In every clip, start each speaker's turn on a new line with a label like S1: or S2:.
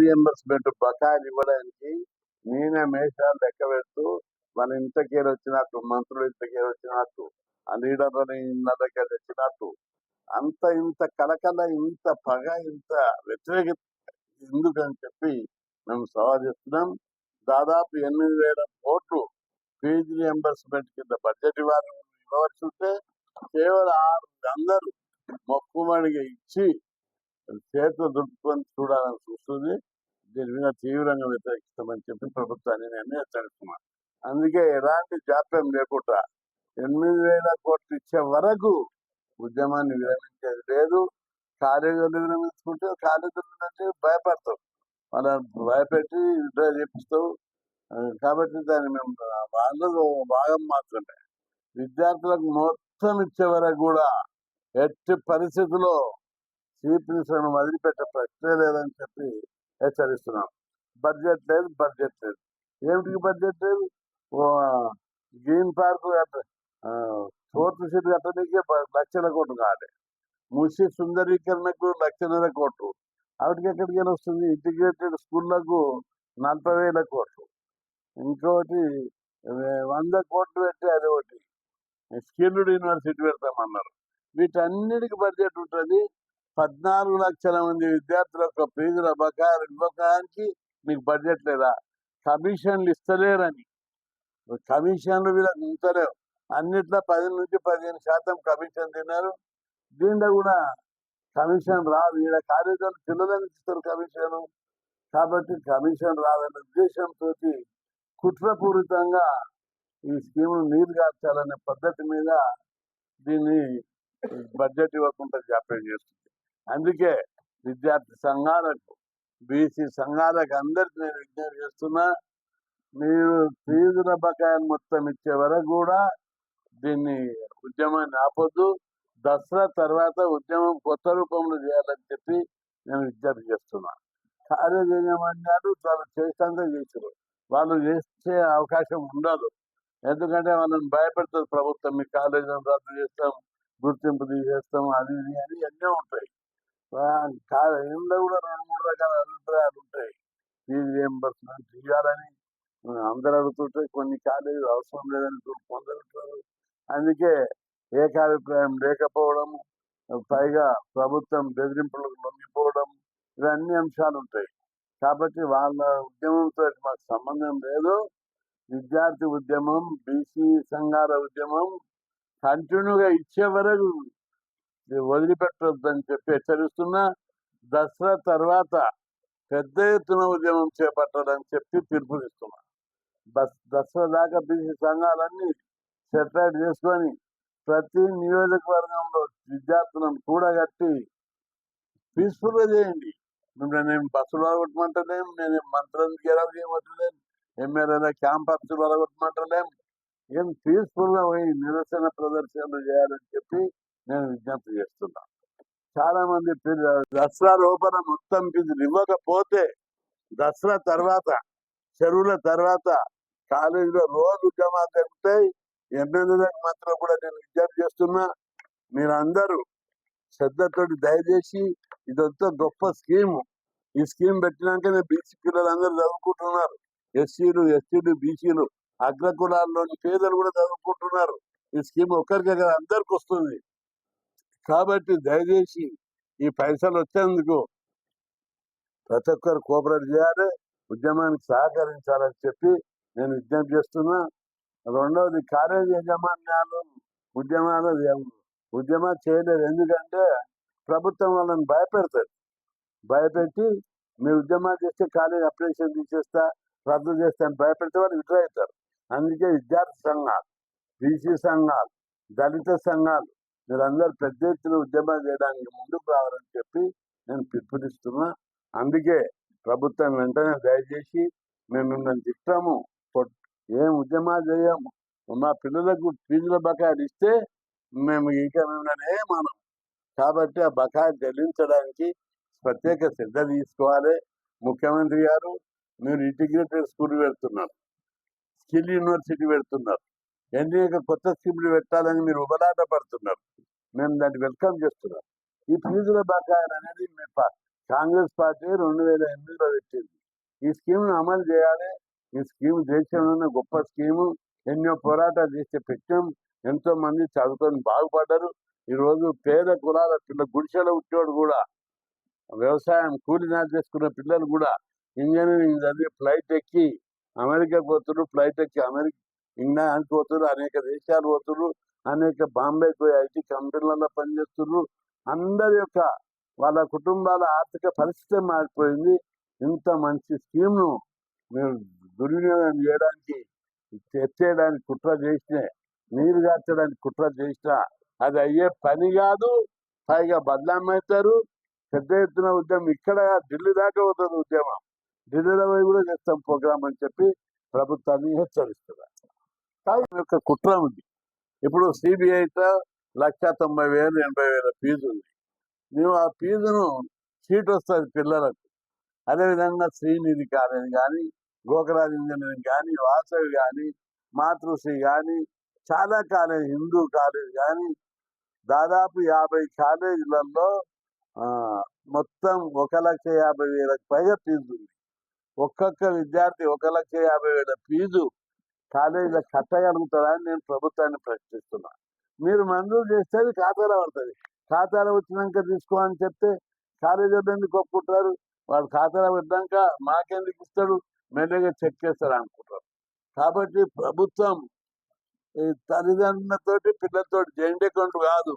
S1: Reimbursement బకాయిలు ఇవ్వడానికి నేనే మేషాలు లెక్క పెడుతూ మన ఇంతకేరు వచ్చినట్టు మంత్రులు ఇంతకేరు వచ్చినట్టు ఆ లీడర్లని ఇళ్ళ దగ్గర తెచ్చినట్టు అంత ఇంత కలకల ఇంత పగ ఇంత వ్యతిరేకత ఎందుకని చెప్పి మేము సవాల్ చేస్తున్నాం. దాదాపు ఎనిమిది వేల కోట్లు ఫీజు రియంబర్స్మెంట్ కింద బడ్జెట్ ఇవ్వాలి ఇవ్వవలసి ఉంటే కేవలం ఆరు అందరూ మొక్కుమడిగా ఇచ్చి చేతులు దులుపుకొని చూడాలని చూస్తుంది. దీని మీద తీవ్రంగా వ్యతిరేకిస్తామని చెప్పి ప్రభుత్వాన్ని నేను హెచ్చరిస్తున్నాను అందుకే ఎలాంటి జాప్యం లేకుండా ఎనిమిది వేల కోట్లు ఇచ్చే వరకు ఉద్యమాన్ని విరమించేది లేదు. కాలేజీలు విరమించుకుంటే కాలేజీల నుంచి భయపడతాం. వాళ్ళని భయపెట్టి విడ్రా చేపిస్తావు కాబట్టి దాన్ని మేము వాళ్ళలో భాగం మాత్రమే. విద్యార్థులకు మొత్తం ఇచ్చే వరకు కూడా ఎట్టి పరిస్థితుల్లో చీఫ్ వదిలిపెట్టే ప్రశ్నే లేదని చెప్పి హెచ్చరిస్తున్నాం. బడ్జెట్ లేదు బడ్జెట్ లేదు. ఏమిటికి బడ్జెట్ లేదు? గ్రీన్ పార్క్ ఫోర్త్ సీట్ కట్టడానికి లక్షల కోట్లు కావాలి. ముసి సుందరీకరణకు లక్షన్నర కోట్లు. వాటికి ఎక్కడికి వస్తుంది. ఇంటిగ్రేటెడ్ స్కూళ్ళకు నలభై వేల కోట్లు. ఇంకోటి వంద కోట్లు పెట్టి అది ఒకటి. స్కిల్డ్ యూనివర్సిటీ పెడతామన్నారు. వీటన్నిటికి బడ్జెట్ ఉంటుంది. పద్నాలుగు లక్షల మంది విద్యార్థుల యొక్క ఫీజుల బకాయిలు ఇవ్వకానికి మీకు బడ్జెట్ లేదా? కమిషన్లు ఇస్తలేరని. కమిషన్లు వీళ్ళకి ఉంచలేవు. అన్నిట్లో పది నుంచి పదిహేను శాతం కమిషన్ తిన్నారు. దీంట్లో కూడా కమిషన్ రాదు. ఈడ కాలేజీలు పిల్లలకు ఇస్తారు కమిషన్. కాబట్టి కమిషన్ రాదనే ఉద్దేశంతో కుట్రపూరితంగా ఈ స్కీమ్ నీరు కార్చాలనే పద్ధతి మీద దీన్ని బడ్జెట్ ఇవ్వకుండా జాప్యం చేస్తుంది. అందుకే విద్యార్థి సంఘాలకు బీసీ సంఘాలకు అందరికి నేను విజ్ఞప్తి చేస్తున్నా మీరు ఫీజుల బకాయిలు మొత్తం ఇచ్చే వరకు కూడా దీన్ని ఉద్యమాన్ని ఆపొద్దు. దసరా తర్వాత ఉద్యమం కొత్త రూపంలో చేయాలని చెప్పి నేను విజ్ఞప్తి చేస్తున్నా. కాలేజ్ యాజమాన్యాలు వాళ్ళు చేసినంత చేసారు వాళ్ళు చేసే అవకాశం ఉండదు. ఎందుకంటే వాళ్ళని భయపెడుతుంది ప్రభుత్వం. మీ కాలేజీలను రద్దు చేస్తాం గుర్తింపు తీసేస్తాం అది ఇది అని అన్నీ ఉంటాయి. ఇంట్లో కూడా రెండు మూడు రకాల అభిప్రాయాలు ఉంటాయి. ఫీజు రియంబర్స్మెంట్ ఇవ్వాలని అందరూ అడుగుతుంటే కొన్ని కాలేజీలు అవసరం లేదని కొందరు అందుకే ఏకాభిప్రాయం లేకపోవడం పైగా ప్రభుత్వం బెదిరింపులకు లొంగిపోవడం ఇవన్నీ అంశాలు ఉంటాయి. కాబట్టి వాళ్ళ ఉద్యమంతో మాకు సంబంధం లేదు. విద్యార్థి ఉద్యమం బీసీ సంఘాల ఉద్యమం కంటిన్యూగా ఇచ్చే వరకు వదిలిపెట్టొద్దని చెప్పి హెచ్చరిస్తున్నా దసరా తర్వాత పెద్ద ఎత్తున ఉద్యమం చేపట్టాలని చెప్పి పిలుపునిస్తున్నా. బస్ దసరా దాకా బీసీ సంఘాలన్నీ సెపరేట్ చేసుకొని ప్రతి నియోజకవర్గంలో విద్యార్థులను కూడగట్టి పీస్ఫుల్గా చేయండి. మిమ్మల్ని నేను బస్సులు అడగొట్టమంటలేం నేను మంత్రం గెలవ చేయమంటలేం ఎమ్మెల్యేల క్యాంపస్లు అడగొట్టమంటలేం ఏం పీస్ఫుల్గా పోయి నిరసన ప్రదర్శనలు చేయాలని చెప్పి నేను విజ్ఞప్తి చేస్తున్నా. చాలా మంది దసరా లోపల మొత్తం ఫీజులు ఇవ్వకపోతే దసరా తర్వాత చెరువుల తర్వాత కాలేజీలో రోజు జమా జరుగుతాయి. ఎమ్మెల్యేలకు మాత్రం కూడా నేను విజ్ఞప్తి చేస్తున్నా. మీరందరూ శ్రద్ధతోటి దయచేసి ఇదంతా గొప్ప స్కీమ్. ఈ స్కీమ్ పెట్టినాకనే బీసీ పిల్లలందరూ చదువుకుంటున్నారు. ఎస్సీలు ఎస్టీలు బీసీలు అగ్రకులాల్లోని పేదలు కూడా చదువుకుంటున్నారు. ఈ స్కీమ్ ఒక్కరికే కదా అందరికి వస్తుంది. కాబట్టి దయచేసి ఈ పైసలు వచ్చేందుకు ప్రతి ఒక్కరు కోఆపరేట్ చేయాలి ఉద్యమానికి సహకరించాలని చెప్పి నేను విజ్ఞప్తి చేస్తున్నా. రెండవది కాలేజ్ యజమాన్యాలు ఉద్యమాలు ఉద్యమాలు చేయలేరు. ఎందుకంటే ప్రభుత్వం వాళ్ళని భయపెడతారు భయపెట్టి మీరు ఉద్యమాలు చేస్తే కాలేజ్ అప్లికేషన్ తీసేస్తా రద్దు చేస్తా అని భయపెడితే వాళ్ళు విడ్రా అవుతారు అందుకే విద్యార్థి సంఘాలు బీసీ సంఘాలు దళిత సంఘాలు మీరందరూ పెద్ద ఎత్తున ఉద్యమం చేయడానికి ముందుకు రావాలని చెప్పి నేను పిలుపునిస్తున్నా. అందుకే ప్రభుత్వం వెంటనే దయచేసి మేము మిమ్మల్ని తిట్టాము ఏం ఉద్యమాలు చేయము. మా పిల్లలకు ఫీజుల బకాయిలు ఇస్తే మేము ఇంకా మిమ్మల్ని ఏమనం కాబట్టి ఆ బకాయిలు చెల్లించడానికి ప్రత్యేక శ్రద్ధ తీసుకోవాలి. ముఖ్యమంత్రి గారు మీరు ఇంటిగ్రేటెడ్ స్కూల్ పెడుతున్నారు. స్కిల్ యూనివర్సిటీ పెడుతున్నారు. అనేక కొత్త స్కీములు పెట్టాలని మీరు ఉబలాట పడుతున్నారు మేము దాన్ని వెల్కమ్ చేస్తున్నాం. ఈ ఫీజుల బకాయిలు అనేది మీ కాంగ్రెస్ పార్టీ రెండు వేల ఎనిమిదిలో పెట్టింది. ఈ స్కీమ్ అమలు చేయాలి. ఈ స్కీమ్ దేశంలోనే గొప్ప స్కీము. ఎన్నో పోరాటాలు చేస్తే పెట్టాం. ఎంతో మంది చదువుకొని బాగుపడ్డారు. ఈ రోజు పేద కులాల పిల్ల గుడిసెలో ఉట్టేవాడు కూడా వ్యవసాయం కూలినాలు చేసుకున్న పిల్లలు కూడా ఇంజనీరింగ్ చదివి ఫ్లైట్ ఎక్కి అమెరికా పోతున్నారు. ఫ్లైట్ ఎక్కి అమెరికా ఇంగ్లాండ్ పోతున్నారు అనేక దేశాలు పోతున్నారు అనేక బాంబే పోయి ఐటీ కంపెనీలలో పనిచేస్తున్నారు అందరి యొక్క వాళ్ళ కుటుంబాల ఆర్థిక పరిస్థితి మారిపోయింది. ఇంత మంచి స్కీమ్ను మీరు దుర్వినియోగం చేయడానికి తెచ్చేయడానికి కుట్ర చేసిన నీరు కార్చడానికి కుట్ర చేసిన అది అయ్యే పని కాదు. పైగా బదలామవుతారు పెద్ద ఎత్తున ఉద్యమం. ఇక్కడ ఢిల్లీ దాకా పోతుంది ఉద్యమం. ఢిల్లీలో పోయి కూడా చేస్తాం ప్రోగ్రామ్ అని చెప్పి ప్రభుత్వాన్ని హెచ్చరిస్తున్నారు. కాగితం యొక్క కుట్ర ఉంది. ఇప్పుడు సిబిఐతో లక్ష తొంభై వేలు ఎనభై వేల ఫీజు ఉంది. నువ్వు ఆ ఫీజును సీట్ వస్తుంది పిల్లలకు. అదేవిధంగా శ్రీనిధి కాలేజ్ కానీ గోకరాజ్ ఇంజనీరింగ్ కానీ వాసవి కానీ మాతృశ్రీ కానీ చాలా కాలేజ్ హిందూ కాలేజ్ కానీ దాదాపు యాభై కాలేజీలలో ఆ, మొత్తం ఒక లక్ష యాభై వేలకు పైగా ఫీజు ఉంది. ఒక్కొక్క విద్యార్థి ఒక లక్ష యాభై వేల ఫీజు కాలేజీలో కట్టగలుగుతారా అని నేను ప్రభుత్వాన్ని ప్రశ్నిస్తున్నా. మీరు మంజూరు చేస్తే అది ఖాతాలో పడుతుంది. ఖాతాలో వచ్చినాక తీసుకో అని చెప్తే కాలేజీలో ఎందుకు ఒప్పుకుంటారు? వాడు ఖాతాలో పెట్టాక మాకెందుకు ఇస్తాడు? మెల్లగా చెక్ చేస్తాడు అనుకుంటారు. కాబట్టి ప్రభుత్వం ఈ తల్లిదండ్రులతోటి పిల్లలతోటి జాయింట్ అకౌంట్ కాదు.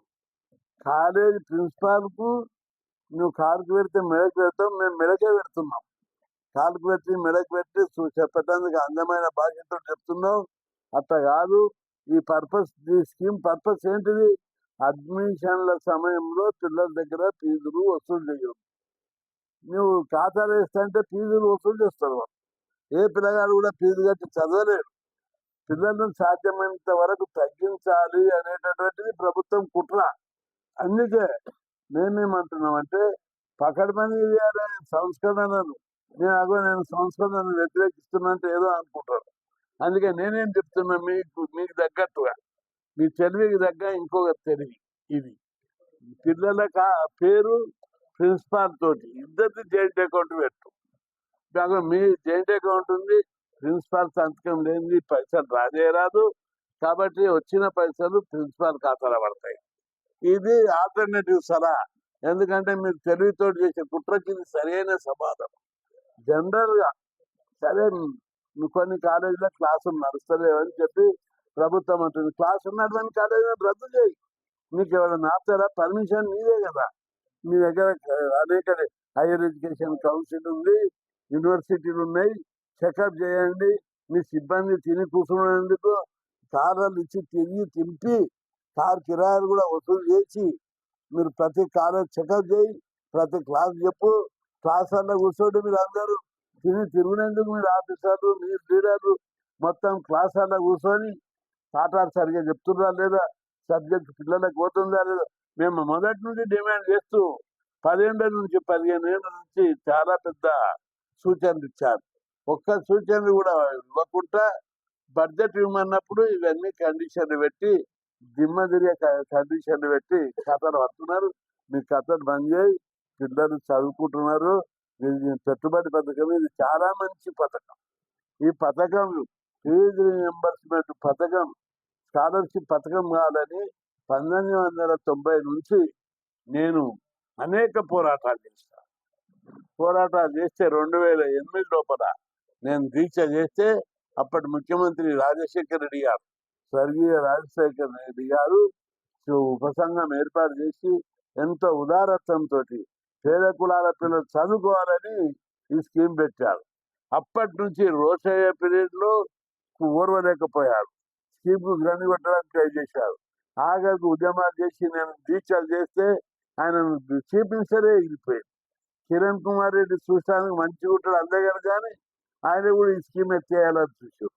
S1: కాలేజ్ ప్రిన్సిపాల్కు నువ్వు కారుకు పెడితే మెడకు పెడతావు మేము మెడకే పెడుతున్నాం. కాలుకు పెట్టి మెడకు పెట్టి చూ- చెప్పడానికి అందమైన భాషతో చెప్తున్నావు. అట్లా కాదు. ఈ పర్పస్ ఈ స్కీమ్ పర్పస్ ఏంటిది? అడ్మిషన్ల సమయంలో పిల్లల దగ్గర ఫీజులు వసూలు చేయడం నువ్వు ఖాతాలు వేస్తంటే ఫీజులు వసూలు చేస్తారు ఏ పిల్లగాడు కూడా ఫీజు కట్టి చదవలేడు. పిల్లలను సాధ్యమైనంత వరకు తగ్గించాలి అనేటటువంటిది ప్రభుత్వం కుట్ర. అందుకే మేమేమంటున్నామంటే పకడ్బందీ చేయాలి సంస్కరణను నేను అగో నేను సంస్కృతాన్ని వ్యతిరేకిస్తున్నట్టు ఏదో అనుకుంటాడు. అందుకే నేనేం చెప్తున్నా మీకు మీకు తగ్గట్టుగా. మీ తెలివికి తగ్గ ఇంకొక తెలివి ఇది. పిల్లల కా- పేరు ప్రిన్సిపాల్ తోటి. ఇద్దరిది జాయింట్ అకౌంట్ పెట్టు. మీ జాయింట్ అకౌంట్ ఉంది ప్రిన్సిపాల్ సంతకం లేనిది పైసలు రానే రాదు. కాబట్టి వచ్చిన పైసలు ప్రిన్సిపాల్ ఖాతాలో పడతాయి. ఇది ఆల్టర్నేటివ్ సలహా. ఎందుకంటే మీరు తెలివితోటి చేసే కుట్రకి ఇది సరైన సమాధానం. జనరల్గా సరే కొన్ని కాలేజీలో క్లాసులు నడుస్తలేవు అని చెప్పి ప్రభుత్వం అంటుంది. క్లాస్ ఉన్నటువంటి కాలేజీలో రద్దు చేయి. మీకు ఎవరైనా ఆపుతారా? పర్మిషన్ నీదే కదా. మీ దగ్గర అనేక హైయర్ ఎడ్యుకేషన్ కౌన్సిల్ ఉంది యూనివర్సిటీలు ఉన్నాయి. చెకప్ చేయండి. మీ సిబ్బంది తిని కూర్చున్నందుకు కార్లు ఇచ్చి తిరిగి తింపి కార్ కిరాయిలు కూడా వసూలు చేసి మీరు ప్రతి కాలేజ్ చెకప్ చేయి ప్రతి క్లాస్ చెప్పు. క్లాసుల్లో కూర్చోండి మీరు అందరూ తిని తిరిగినందుకు మీరు ఆఫీసర్లు మీరు లీడర్లు. మొత్తం క్లాసుల్లో కూర్చొని పాఠాలు సరిగ్గా చెప్తున్నారా లేదా? సబ్జెక్ట్ పిల్లలకు పోతుందా లేదా? మేము మొదటి నుండి డిమాండ్ చేస్తూ పదేళ్ళ నుంచి పదిహేను ఏళ్ళ నుంచి చాలా పెద్ద సూచనలు ఇచ్చారు. ఒక్క సూచనలు కూడా ఇవ్వకుండా బడ్జెట్ ఇవ్వమన్నప్పుడు ఇవన్నీ కండిషన్లు పెట్టి దిమ్మ తిరిగే కండిషన్లు పెట్టి కథలు పడుతున్నారు మీ కథలు బంద్ చేయి. పిల్లలు చదువుకుంటున్నారు. పెట్టుబడి పథకం. ఇది చాలా మంచి పథకం. ఈ పథకం ఫీజు రియంబర్స్మెంట్ పథకం స్కాలర్షిప్ పథకం కావాలని పంతొమ్మిది వందల తొంభై నుంచి నేను అనేక పోరాటాలు చేస్తాను పోరాటాలు చేస్తే రెండు వేల ఎనిమిది లోపల నేను దీక్ష చేస్తే అప్పటి ముఖ్యమంత్రి రాజశేఖర రెడ్డి గారు స్వర్గీయ రాజశేఖర రెడ్డి గారు ఉపసంఘం ఏర్పాటు చేసి ఎంతో ఉదారత్వంతో పేద కులాల పిల్లలు చదువుకోవాలని ఈ స్కీమ్ పెట్టారు. అప్పటి నుంచి రోషయ్య పీరియడ్లో ఓర్వలేకపోయాడు స్కీమ్కు స్కీమ్ కొట్టడానికి ట్రై చేశారు. ఆగకు ఉద్యమాలు చేసి నేను దీక్షలు చేస్తే ఆయన చీఫ్ మినిస్టరే ఎగిరిపోయింది కిరణ్ కుమార్ రెడ్డి చూడడానికి మంచిగా ఉంటాడు అందగారు కానీ ఆయన కూడా ఈ స్కీమ్ ఎత్తేయాలని చూసి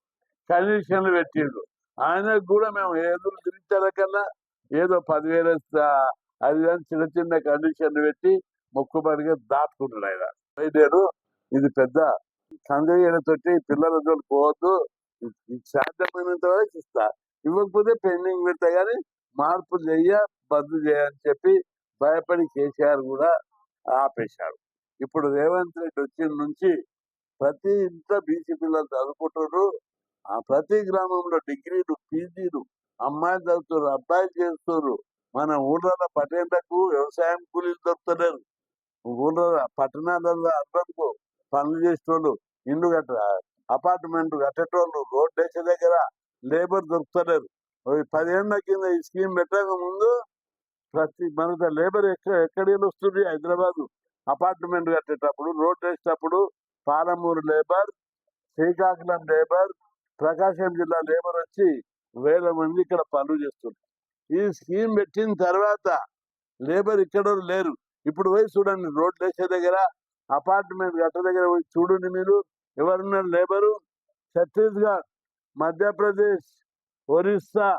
S1: కండిషన్లు పెట్టిండు ఆయనకు కూడా మేము ఏదో తిరిగితే కన్నా ఏదో పదివేల అది చిన్న చిన్న కండిషన్లు పెట్టి మొక్కుబడిగా దాటుకుంటాడు ఆయన. నేను ఇది పెద్ద సందేహతోటి పిల్లల పోవద్దు. సాధ్యమైనంత వరకు ఇస్తా. ఇవ్వకపోతే పెండింగ్ పెడతా కానీ మార్పు చెయ్య బద్దు చేయని చెప్పి భయపడి కేసీఆర్ కూడా ఆపేశారు. ఇప్పుడు రేవంత్ రెడ్డి వచ్చిన నుంచి ప్రతి ఇంట్లో బీసీ పిల్లలు చదువుకుంటున్నారు. ఆ ప్రతి గ్రామంలో డిగ్రీలు పీజీలు అమ్మాయిలు చదువుతున్నారు అబ్బాయిలు చేస్తున్నారు. మన ఊళ్ళలో పట్టేందుకు వ్యవసాయం కూలీలు దొరుకుతలేరు. ఊళ్ళో పట్టణాలలో అర్బన్కు పనులు చేసేటోళ్ళు ఇల్లు కట్ట అపార్ట్మెంట్ కట్టేటోళ్ళు రోడ్ వేసే దగ్గర లేబర్ దొరుకుతలేరు ఓ పదేళ్ళ కింద ఈ స్కీమ్ పెట్టక ముందు ప్రతి మనకు లేబర్ ఎక్కడ ఎక్కడి వస్తుంది హైదరాబాద్? అపార్ట్మెంట్ కట్టేటప్పుడు రోడ్ వేసేటప్పుడు పాలమూరు లేబర్ శ్రీకాకుళం లేబర్ ప్రకాశం జిల్లా లేబర్ వచ్చి వేల మంది ఇక్కడ పనులు చేస్తున్నారు ఈ స్కీమ్ పెట్టిన తర్వాత లేబర్ ఇక్కడ లేరు. ఇప్పుడు పోయి చూడండి రోడ్లు వేసే దగ్గర అపార్ట్మెంట్ గట్ట దగ్గర పోయి చూడండి మీరు ఎవరున్నారు? లేబరు? ఛత్తీస్గఢ్ మధ్యప్రదేశ్ ఒరిస్సా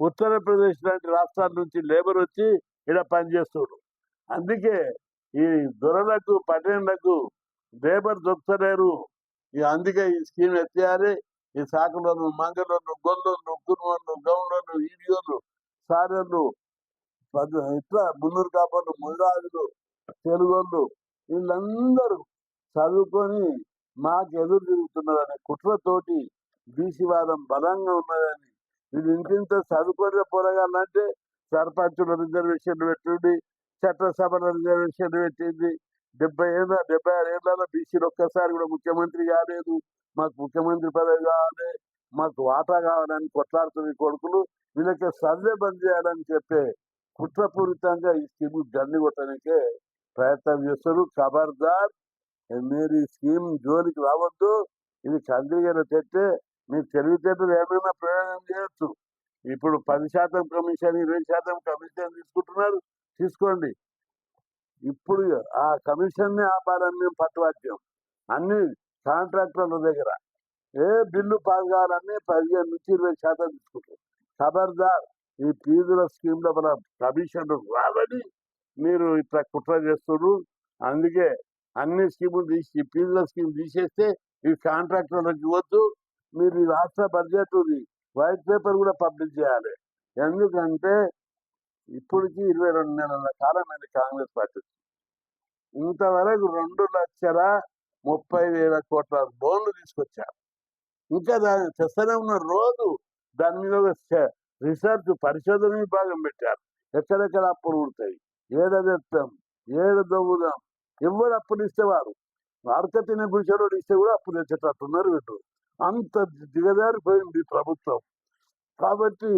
S1: ఉత్తరప్రదేశ్ లాంటి రాష్ట్రాల నుంచి లేబర్ వచ్చి ఇక్కడ పనిచేస్తుడు అందుకే ఈ దొరలకు పట్టణులకు లేబర్ దొరుకుతలేరు. ఇక అందుకే ఈ స్కీమ్ ఎత్తేయాలి ఈ సాకులను మంగళను గొల్లను కుర్మలు గౌన్లను ఈడియోలు సారెలు ఇట్లా మున్నూరు కాపర్లు ముదిరాజులు తెలుగోళ్ళు వీళ్ళందరూ చదువుకొని మాకు ఎదురు తిరుగుతున్నారని కుట్రతోటి బీసీ వాదం బలంగా ఉన్నదని వీళ్ళు ఇంటింత చదువుకొని పోరగాలంటే సర్పంచుల రిజర్వేషన్ పెట్టుండి చట్టసభల రిజర్వేషన్ పెట్టింది. డెబ్బై ఏళ్ళ డెబ్బై ఆరు ఏళ్ళలో బీసీలు ఒక్కసారి కూడా ముఖ్యమంత్రి కాలేదు మాకు ముఖ్యమంత్రి పదవి కావాలి మాకు వాటా కావాలని కొట్లాడుతున్న కొడుకులు వీళ్ళకి సర్వే బంద్ చేయాలని చెప్పే కుట్రపూరితంగా ఈ స్కీమ్ గండి కొట్టడానికే ప్రయత్నం చేస్తారు. ఖబర్దార్ మీరు ఈ స్కీమ్ జోలికి రావద్దు. ఇది కందిగిన తెట్టే. మీరు తెలివితేటలు ఏమైనా ప్రయోజనం చేయొచ్చు. ఇప్పుడు పది శాతం కమిషన్ ఇరవై శాతం కమిషన్ తీసుకుంటున్నారు. తీసుకోండి. ఇప్పుడు ఆ కమిషన్ని ఆపాలని మేము పట్టువాద్యం అన్ని కాంట్రాక్టర్ల దగ్గర. ఏ బిల్లు పాస్ పదిహేను నుంచి ఇరవై శాతం తీసుకుంటారు ఖబర్దార్. ఈ ఫీజుల స్కీమ్లో మన కమిషన్ రాదని మీరు ఇట్లా కుట్ర చేస్తున్నారు అందుకే అన్ని స్కీములు తీసి ఈ ఫీజుల స్కీమ్ తీసేస్తే ఈ కాంట్రాక్టర్లకు ఇవ్వద్దు. మీరు ఈ రాష్ట్ర బడ్జెట్ ఉంది వైట్ పేపర్ కూడా పబ్లిష్ చేయాలి. ఎందుకంటే ఇప్పటికి ఇరవై రెండు నెలల కాలమైన కాంగ్రెస్ పార్టీ. ఇంతవరకు రెండు లక్షల ముప్పై వేల కోట్ల లోన్లు తీసుకొచ్చారు. ఇంకా దాన్ని తెస్తూనే ఉన్న రోజు దాని మీద రీసెర్చ్ పరిశోధన విభాగం పెట్టారు. ఎక్కడెక్కడ అప్పులు ఉంటాయి? ఏడదెత్తాం ఏడ దవ్వుదాం ఎవరు అప్పులు ఇస్తేవారు అడక తినే గుడిసెలోడు ఇస్తే కూడా అప్పు తెచ్చేటట్టున్నారు వీళ్ళు. అంత దిగజారిపోయింది ప్రభుత్వం. కాబట్టి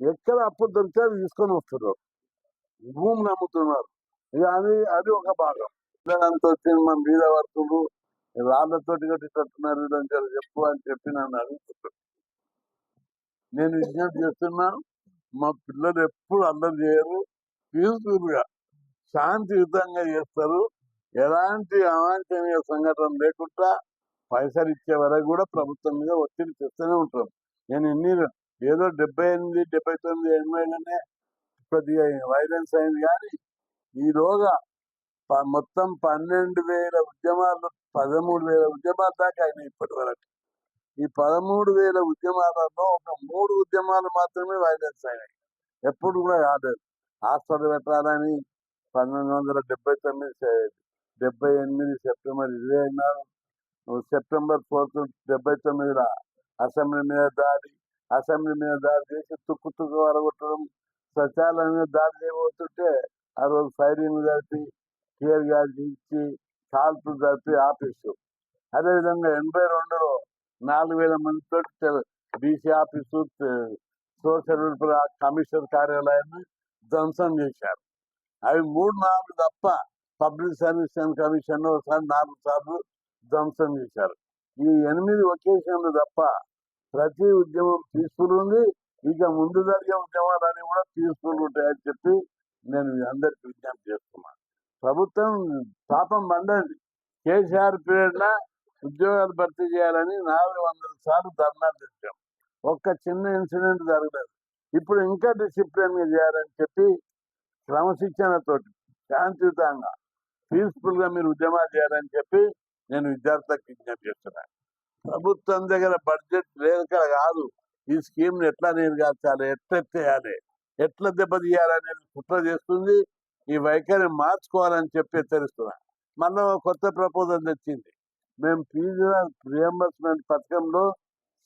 S1: ఎక్కడ అప్పు దొరికితే అది తీసుకొని వస్తున్నారు. భూమిని అమ్ముతున్నారు ఇక అది అది ఒక భాగం. అంత వచ్చింది మన మీద వర్తులు రాళ్ళతోటి కట్టినట్టున్నారు వీళ్ళని చెప్పు అని చెప్పి నన్ను అడుగుతున్నారు నేను విజ్ఞప్తి చేస్తున్నాను. మా పిల్లలు ఎప్పుడు అల్లరి చేయరు. పీస్ఫుల్గా శాంతియుతంగా చేస్తారు. ఎలాంటి అవాంఛనీయ సంఘటన లేకుండా పైసలు ఇచ్చే వరకు కూడా ప్రభుత్వం మీద ఒత్తిడి తెస్తూనే ఉంటాం నేను ఎన్ని ఏదో డెబ్బై ఎనిమిది డెబ్బై తొమ్మిది ఎనభైలోనే కొద్దిగా వైలెన్స్ అయింది కానీ ఈలోగా మొత్తం పన్నెండు వేల ఉద్యమాలు పదమూడు వేల ఉద్యమాల దాకా అయినాయి ఇప్పటి వరకు. ఈ పదమూడు వేల ఉద్యమాలలో ఒక మూడు ఉద్యమాలు మాత్రమే వైలెన్స్ అయినాయి. ఎప్పుడు కూడా కాలేదు. హాస్టల్ పెట్టాలని పంతొమ్మిది వందల డెబ్బై తొమ్మిది డెబ్బై ఎనిమిది సెప్టెంబర్ ఇరవై నాలుగు సెప్టెంబర్ ఫోర్త్ డెబ్బై తొమ్మిదిలో అసెంబ్లీ మీద దాడి అసెంబ్లీ మీద దాడి చేసి తుక్కు తుక్కు వరగొట్టడం సచివాలయం మీద దాడి చేయబోతుంటే ఆ రోజు ఫైరింగ్ జరిపి క్లియర్గా ఇచ్చి కాల్పులు జరిపి ఆపేసు అదేవిధంగా ఎనభై రెండులో నాలుగు వేల మందితో BC office social welfare commissioner కార్యాలయాన్ని ధ్వంసం చేశారు. అవి మూడు నాలుగు తప్ప పబ్లిక్ సర్వీస్ కమిషన్ ఒకసారి నాలుగు సార్లు ధ్వంసం చేశారు. ఈ ఎనిమిది ఒకేషన్లు తప్ప ప్రతి ఉద్యమం పీస్ఫుల్ ఉంది. ఇక ముందు జరిగే ఉద్యమాలన్నీ కూడా పీస్ఫుల్ ఉంటాయని చెప్పి నేను అందరికి విజ్ఞప్తి చేస్తున్నాను. ప్రభుత్వం పాపం పండండి కేసీఆర్ పీరియడ్లో ఉద్యోగాలు భర్తీ చేయాలని నాలుగు వందల సార్లు ధర్నాలు తెచ్చాం. ఒక్క చిన్న ఇన్సిడెంట్ జరగలేదు. ఇప్పుడు ఇంకా డిసిప్లిన్గా చేయాలని చెప్పి క్రమశిక్షణతోటి శాంతియుతంగా పీస్ఫుల్గా మీరు ఉద్యమాలు చేయాలని చెప్పి నేను విద్యార్థులకు విజ్ఞప్తి చేస్తున్నాను ప్రభుత్వం దగ్గర బడ్జెట్ లేక కాదు. ఈ స్కీమ్ని ఎట్లా నిర్గార్చాలి ఎట్లా చేయాలి ఎట్లా దెబ్బతీయాలనేది కుట్ర చేస్తుంది. ఈ వైఖరిని మార్చుకోవాలని చెప్పి హెచ్చరిస్తున్నా. మళ్ళీ కొత్త ప్రపోజల్ తెచ్చింది. మేము ఫీజు రియంబర్స్మెంట్ పథకంలో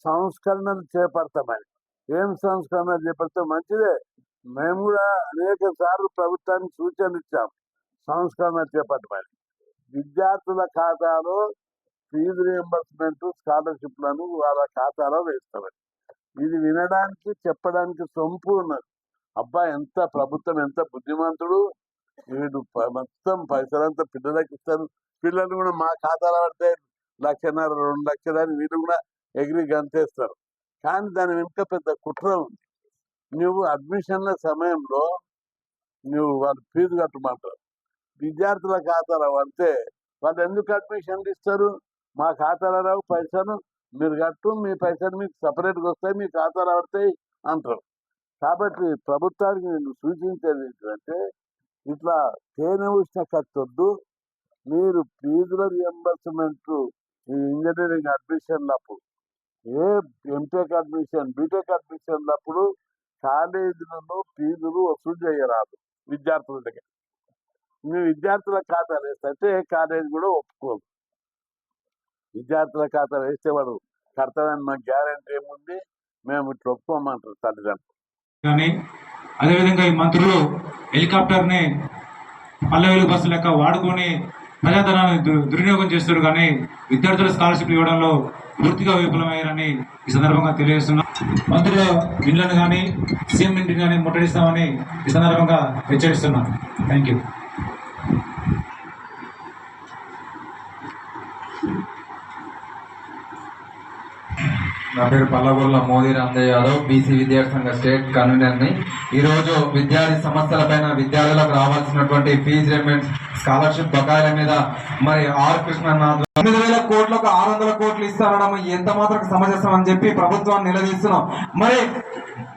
S1: సంస్కరణలు చేపడతామని ఏం సంస్కరణలు చేపడితే? మంచిదే. మేము కూడా అనేక సార్లు ప్రభుత్వానికి సూచనలు ఇచ్చాం. సంస్కరణ చేపట్టమని. విద్యార్థుల ఖాతాలో ఫీజు రియంబర్స్మెంట్ స్కాలర్షిప్లను వాళ్ళ ఖాతాలో వేస్తామని ఇది వినడానికి చెప్పడానికి సొంపు ఉన్నది. అబ్బా ఎంత ప్రభుత్వం ఎంత బుద్ధిమంతుడు. వీడు మొత్తం పైసలంతా పిల్లలకి ఇస్తారు. పిల్లలు కూడా మా ఖాతాలో పడితే లక్షన్నర రెండు లక్షలు అని వీళ్ళు కూడా ఎగిరి గంతేస్తారు. కానీ దాని వెనుక పెద్ద కుట్ర ఉంది. నువ్వు అడ్మిషన్ల సమయంలో నువ్వు వాళ్ళు ఫీజు కట్టమంటారు విద్యార్థుల ఖాతాలో పడితే వాళ్ళు ఎందుకు అడ్మిషన్లు ఇస్తారు? మా ఖాతాలో రావు పైసలు మీరు కట్టు మీ పైసలు మీకు సపరేట్గా వస్తాయి మీ ఖాతాలో పడతాయి అంటారు. కాబట్టి ప్రభుత్వానికి నేను సూచించేది ఏంటంటే ఇట్లా తేనె ఉష్ణ కట్టొద్దు మీరు ఫీజుల రియంబర్స్మెంట్ ఈ ఇంజనీరింగ్ అడ్మిషన్లప్పుడు ఏ ఎంటెక్ అడ్మిషన్ బీటెక్ అడ్మిషన్లప్పుడు కాలేజీలలో ఫీజులు వసూలు చేయరాదు విద్యార్థుల దగ్గర. మీ విద్యార్థుల ఖాతా వేస్తే ఏ కాలేజీ కూడా ఒప్పుకోదు. విద్యార్థుల ఖాతా వేస్తే వాడు కడతాదని మాకు గ్యారంటీ ఏముంది? మేము ఇట్లా ఒప్పుకోమంటారు తల్లిదండ్రులు.
S2: కానీ అదేవిధంగా ఈ మంత్రులు హెలికాప్టర్ని పల్లె బస్సు లెక్క వాడుకొని ప్రజాధనాన్ని దుర్వినియోగం చేస్తారు కానీ విద్యార్థుల స్కాలర్షిప్ ఇవ్వడంలో పూర్తిగా విఫలమయ్యారని ఈ సందర్భంగా తెలియజేస్తున్నాం. మంత్రుల ఇండ్లను కానీ సీఎం ఇంటిని కానీ ముట్టడిస్తామని ఈ సందర్భంగా హెచ్చరిస్తున్నాం. థ్యాంక్ యూ
S3: నా పేరు పల్లగొల్ల మోదీ రామదేవ్ యాదవ్ బీసీ విద్యార్థి సంఘ స్టేట్ కన్వీనర్ని ఈ రోజు విద్యార్థి సమస్యలపైన విద్యార్థులకు రావాల్సినటువంటి ఫీజు రిమెంట్స్ స్కాలర్షిప్ బకాయిల మీద మరి ఆర్ కృష్ణనాథ్ తొమ్మిది వేల కోట్లకు ఆరు వందల కోట్లు ఇస్తారడం ఎంత మాత్రం సమంజసం అని చెప్పి ప్రభుత్వాన్ని నిలదీస్తున్నాం. మరి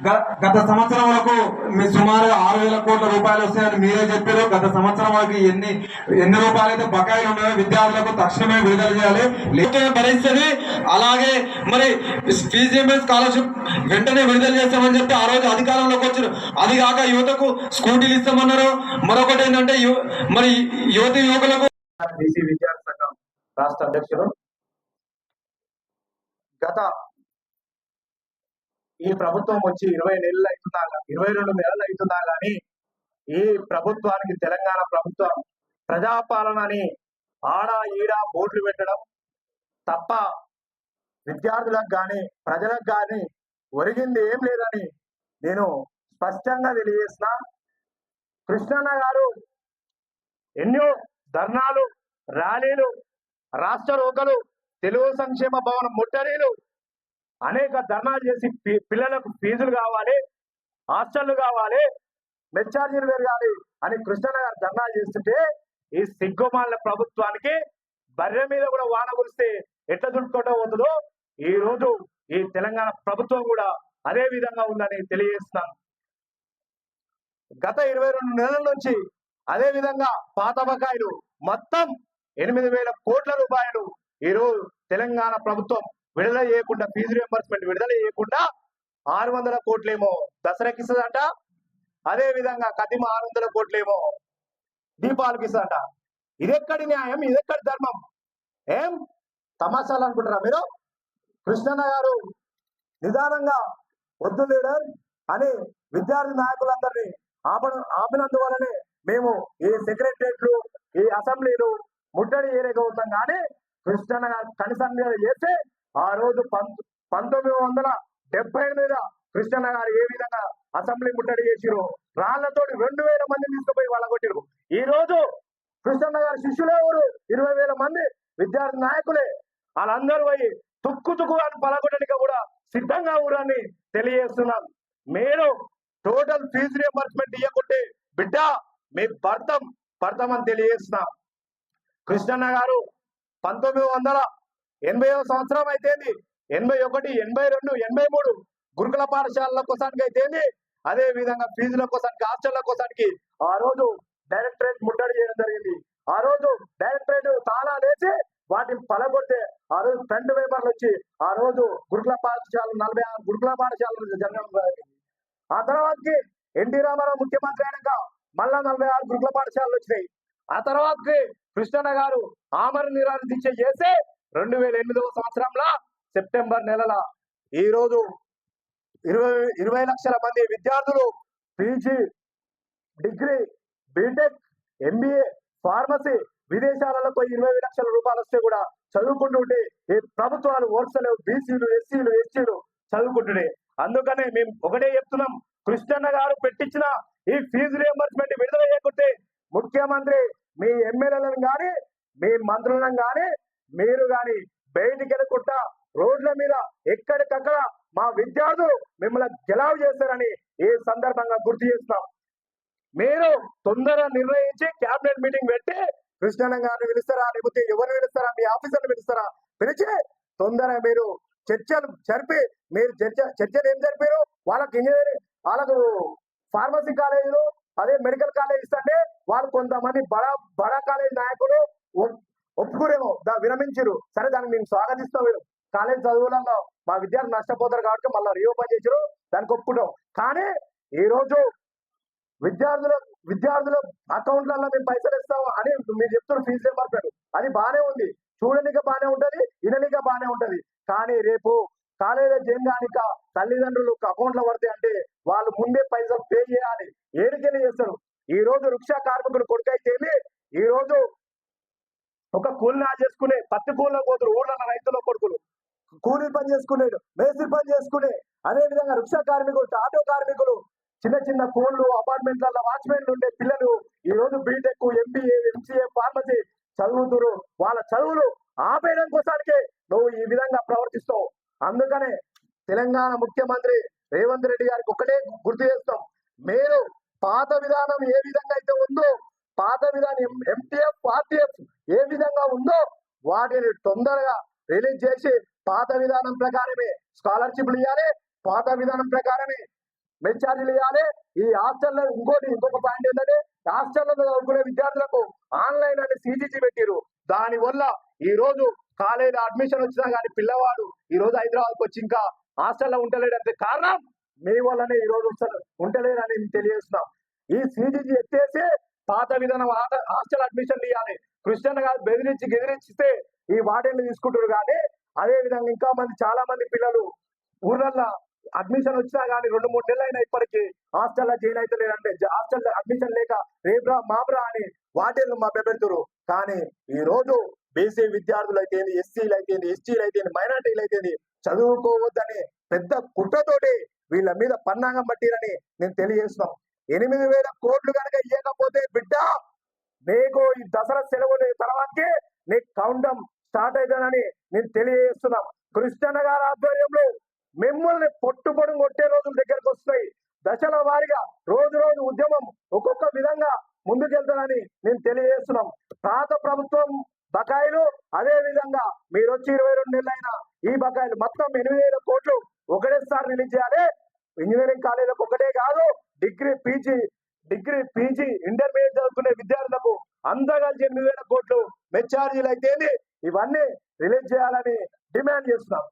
S3: గ- గత సంవత్సరం వరకు మీ సుమారు ఆరు వేల కోట్ల రూపాయలు వస్తాయని మీరే చెప్పారు. గత సంవత్సరం వరకు ఎన్ని ఎన్ని రూపాయలు అయితే బకాయిలు ఉన్నాయో విద్యార్థులకు తక్షణమే విడుదల చేయాలి. లేకపోతే పరిస్థితి అలాగే మరి ఫీజు స్కాలర్షిప్ వెంటనే విడుదల చేస్తామని చెప్పి ఆ రోజు అధికారంలోకి వచ్చారు. అది కాక యువతకు స్కూటీలు ఇస్తామన్నారు. మరొకటి ఏంటంటే మరి యువతి యువకులకు
S4: బీసీ విద్యార్థి సంఘం రాష్ట్ర అధ్యక్షుడు గత ఈ ప్రభుత్వం వచ్చి ఇరవై నెలలు అవుతుందా ఇరవై రెండు నెలలు అవుతుందా కానీ ఈ ప్రభుత్వానికి తెలంగాణ ప్రభుత్వం ప్రజాపాలన అని ఆడ ఈడ బోర్డులు పెట్టడం తప్ప విద్యార్థులకు కానీ ప్రజలకు కానీ ఒరిగింది ఏం లేదని నేను స్పష్టంగా తెలియజేసిన కృష్ణన్న గారు ఎన్నో ధర్నాలు ర్యాలీలు రాష్ట్ర రోకలు తెలుగు సంక్షేమ భవనం ముట్టడీలు అనేక ధర్నాలు చేసి పి- పిల్లలకు ఫీజులు కావాలి హాస్టళ్ళు కావాలి మెచ్చార్జీలు పెరగాలి అని కృష్ణన్న గారు ధర్నాలు చేస్తుంటే ఈ సిగ్గుమాల ప్రభుత్వానికి బర్రె మీద కూడా వాన కురిస్తే ఎట్లా దుడుకోవటం అవుతుందో ఈ రోజు ఈ తెలంగాణ ప్రభుత్వం కూడా అదే విధంగా ఉందని తెలియజేస్తున్నాను. గత ఇరవై రెండు నెలల నుంచి అదే విధంగా పాత బకాయిలు మొత్తం ఎనిమిది వేల కోట్ల రూపాయలు ఈరోజు తెలంగాణ ప్రభుత్వం విడుదల చేయకుండా ఫీజు రియంబర్స్మెంట్ విడుదల చేయకుండా ఆరు వందల కోట్లేమో దసరాకి ఇస్తుందంట. అదే విధంగా కదిమ ఆరు వందల కోట్లేమో దీపావళికి ఇస్తుందంట. ఇదెక్కడి న్యాయం? ఇదెక్కడి ధర్మం? ఏం తమాషాలు అనుకుంటారా మీరు? కృష్ణన్న గారు నిదానంగా వద్దు లీడర్ అని విద్యార్థి నాయకులందరినీ ఆప ఆపినందువలనే మేము ఈ సెక్రటరియట్లు ఈ అసెంబ్లీలు ముట్టడి ఏరేగవుతాం కానీ కృష్ణ గారు చేస్తే ఆ రోజు పంతొమ్మిది వందల డెబ్బై ఎనిమిదిలో కృష్ణన్న గారు ఏ విధంగా అసెంబ్లీ ముట్టడి చేసిరు రాళ్ళతోటి రెండు వేల మందిని తీసుకుపోయి వాళ్ళ కొట్టిరు ఈ రోజు కృష్ణన్న గారి శిష్యులెవరు ఇరవై వేల మంది విద్యార్థి నాయకులే. వాళ్ళందరూ పోయి తుక్కు తుక్కు అని పలగొట్టడానికి కూడా సిద్ధంగా ఊరని తెలియజేస్తున్నాం. మీరు టోటల్ ఫీజు రియంబర్స్మెంట్ ఇవ్వకుంటే బిడ్డ మీ భర్తం భర్తం అని తెలియజేస్తున్నాం. కృష్ణన్న గారు పంతొమ్మిది వందల ఎనభై సంవత్సరం అయితేంది ఎనభై ఒకటి ఎనభై రెండు ఎనభై మూడు గురుకుల పాఠశాలల కోసానికి అయితేంది అదే విధంగా ఫీజుల కోసానికి హాస్టళ్ళ కోసానికి ఆ రోజు డైరెక్టరేట్ ముట్టడి చేయడం జరిగింది. ఆ రోజు డైరెక్టరేట్ తాళా లేచి వాటిని పలగొడితే ఆ రోజు ఫ్రంట్ పేపర్లు వచ్చి ఆ రోజు గురుకుల పాఠశాల నలభై ఆరు గురుకుల పాఠశాలలు జరగడం జరిగింది. ఆ తర్వాతకి ఎన్టీ రామారావు ముఖ్యమంత్రి అయినాక మళ్ళా నలభై ఆరు గురుకుల పాఠశాలలు వచ్చినాయి. ఆ తర్వాతకి కృష్ణన్న గారు ఆమర నిరాహార దీక్ష చేసి రెండు వేల ఎనిమిదవ సంవత్సరంలో సెప్టెంబర్ నెలల ఈ రోజు ఇరవై ఇరవై లక్షల మంది విద్యార్థులు PG degree BTech MBA pharmacy విదేశాలలో పోయి ఇరవై లక్షల రూపాయలు వస్తే కూడా చదువుకుంటుంటే ఈ ప్రభుత్వాలు ఓట్సలు బీసీలు ఎస్సీలు ఎస్సీలు చదువుకుంటుండే అందుకనే మేము ఒకటే చెప్తున్నాం. కృష్ణన్న గారు పెట్టించిన ఈ ఫీజు రియంబర్స్మెంట్ విడుదల చేయకుంటే ముఖ్యమంత్రి మీ ఎమ్మెల్యేలను కానీ మీ మంత్రులను కానీ మీరు కానీ బయటికి వెళ్ళకుండా రోడ్ల మీద ఎక్కడికక్కడ మా విద్యార్థులు మిమ్మల్ని గెలావు చేస్తారని ఈ సందర్భంగా గుర్తు చేస్తున్నాం. మీరు తొందరగా నిర్ణయించి క్యాబినెట్ మీటింగ్ పెట్టి కృష్ణన్న గారిని పిలుస్తారా లేకపోతే ఎవరిని పిలుస్తారా మీ ఆఫీసర్ని పిలుస్తారా పిలిచి తొందరగా మీరు చర్చలు జరిపి మీరు చర్చ చర్చలు ఏం జరిపారు? వాళ్ళకి ఇంజనీరింగ్ వాళ్ళకు ఫార్మసీ కాలేజీలు అదే మెడికల్ కాలేజ్ ఇస్తే వాళ్ళు కొంతమంది బడా బడా కాలేజ్ నాయకులు ఒప్- ఒప్పుకురేమో దా విరమించారు సరే దాన్ని మేము స్వాగతిస్తాం కాలేజ్ చదువులలో మా విద్యార్థులు నష్టపోతారు కాబట్టి మళ్ళీ రీఓపెన్ చేసారు దానికి ఒప్పుకుంటాం. కానీ ఈ రోజు విద్యార్థుల విద్యార్థుల అకౌంట్లలో మేము పైసలు ఇస్తాము అని మీరు చెప్తున్న ఫీజు రియంబర్స్మెంట్ అది బానే ఉంది. చూడనిక బాగానే ఉంటది విననిక బానే ఉంటది. కానీ రేపు కాలేజీలో చేయడానిక తల్లిదండ్రులు అకౌంట్లో పడితే అంటే వాళ్ళు ముందే పైసలు పే చేయాలి ఏడికెళ్ళి చేస్తారు ఈ రోజు రిక్షా కార్మికులు కొడుకైతేమి ఈ రోజు ఒక కూలినా చేసుకునే పత్తి కూలిలో పోతురు ఊళ్ళ రైతుల కొడుకులు. కూలీ పని చేసుకునేడు మేస్త్రి పని చేసుకునే అదే విధంగా రిక్షా కార్మికులు ఆటో కార్మికులు చిన్న చిన్న కోళ్ళు అపార్ట్మెంట్లలో వాచ్మెన్లు ఉండే పిల్లలు ఈ రోజు B Tech MBA MCA pharmacy చదువుతురు. వాళ్ళ చదువులు ఆపేయడం కోసానికి నువ్వు ఈ విధంగా ప్రవర్తిస్తావు. అందుకనే తెలంగాణ ముఖ్యమంత్రి రేవంత్ రెడ్డి గారికి ఒకటే గుర్తు చేస్తాం. మీరు పాత విధానం ఏ విధంగా అయితే ఉందో పాత విధానం ఎంటీఎఫ్ ఆర్టీఎఫ్ ఏ విధంగా ఉందో వాటిని తొందరగా రిలీజ్ చేసి పాత విధానం ప్రకారమే స్కాలర్షిప్లు ఇవ్వాలి పాత విధానం ప్రకారమే మెచ్చార్జీలు ఇవ్వాలి ఈ హాస్టల్లో ఇంకోటి ఇంకొక పాయింట్ ఏంటంటే హాస్టల్లో చదువుకునే విద్యార్థులకు ఆన్లైన్ అని సీజీజీ పెట్టిరు దాని వల్ల ఈ రోజు కాలేజీ అడ్మిషన్ వచ్చినా కానీ పిల్లవాడు ఈ రోజు హైదరాబాద్కి వచ్చి ఇంకా హాస్టల్లో ఉండలేడంటే కారణం మీ వల్లనే ఈ రోజు అసలు అని తెలియజేస్తున్నాం. ఈ సీజీజీ ఎత్తేసి పాత విధానం హాస్టల్ అడ్మిషన్ ఇవ్వాలి క్రిస్టియన్ గారు బెదిరించి గెదిరించితే ఈ వార్డెన్లు తీసుకుంటారు కానీ అదే విధంగా ఇంకా మంది చాలా మంది పిల్లలు ఊర్లల్లో అడ్మిషన్ వచ్చినా కానీ రెండు మూడు నెలలు అయినా ఇప్పటికీ హాస్టల్లో జాయిన్ అయితే లేదంటే హాస్టల్ అడ్మిషన్ లేక రేబ్రా మాబ్రా అని వార్డెన్లు మా పెడుతురు కానీ ఈ రోజు బీసీ విద్యార్థులు అయితే ఎస్సీలు అయితే ఎస్టీలు అయితే మైనార్టీలు అయితే చదువుకోవద్దని పెద్ద కుట్రతోటి వీళ్ళ మీద పన్నాగం పట్టిరని నేను తెలియజేస్తున్నాం. ఎనిమిది వేల కోట్లు కనుక ఇవ్వకపోతే బిడ్డ నీకు ఈ దసరా సెలవులు తర్వాతకి నీ కౌంటం స్టార్ట్ అవుతుందని నేను తెలియజేస్తున్నాం. కృష్ణన్న గారి ఆధ్వర్యంలో మిమ్మల్ని పొట్టుపొడు కొట్టే రోజుల దగ్గరకు వస్తాయి దశల వారీగా రోజు రోజు ఉద్యమం ఒక్కొక్క విధంగా ముందుకెళ్తానని నేను తెలియజేస్తున్నాం. పాత ప్రభుత్వం బకాయిలు అదే విధంగా మీరు వచ్చి ఇరవై రెండు నెలలైన ఈ బకాయిలు మొత్తం ఎనిమిది వేల కోట్లు ఒకటేసారి రిలీజ్ చేయాలి. ఇంజనీరింగ్ కాలేజీలకు ఒకటే కాదు degree PG degree PG intermediate చదువుకునే విద్యార్థులకు అంతా ఎనిమిది వేల కోట్లు మెచ్చార్జీలు అయితే ఇవన్నీ రిలీజ్ చేయాలని డిమాండ్ చేస్తున్నాం.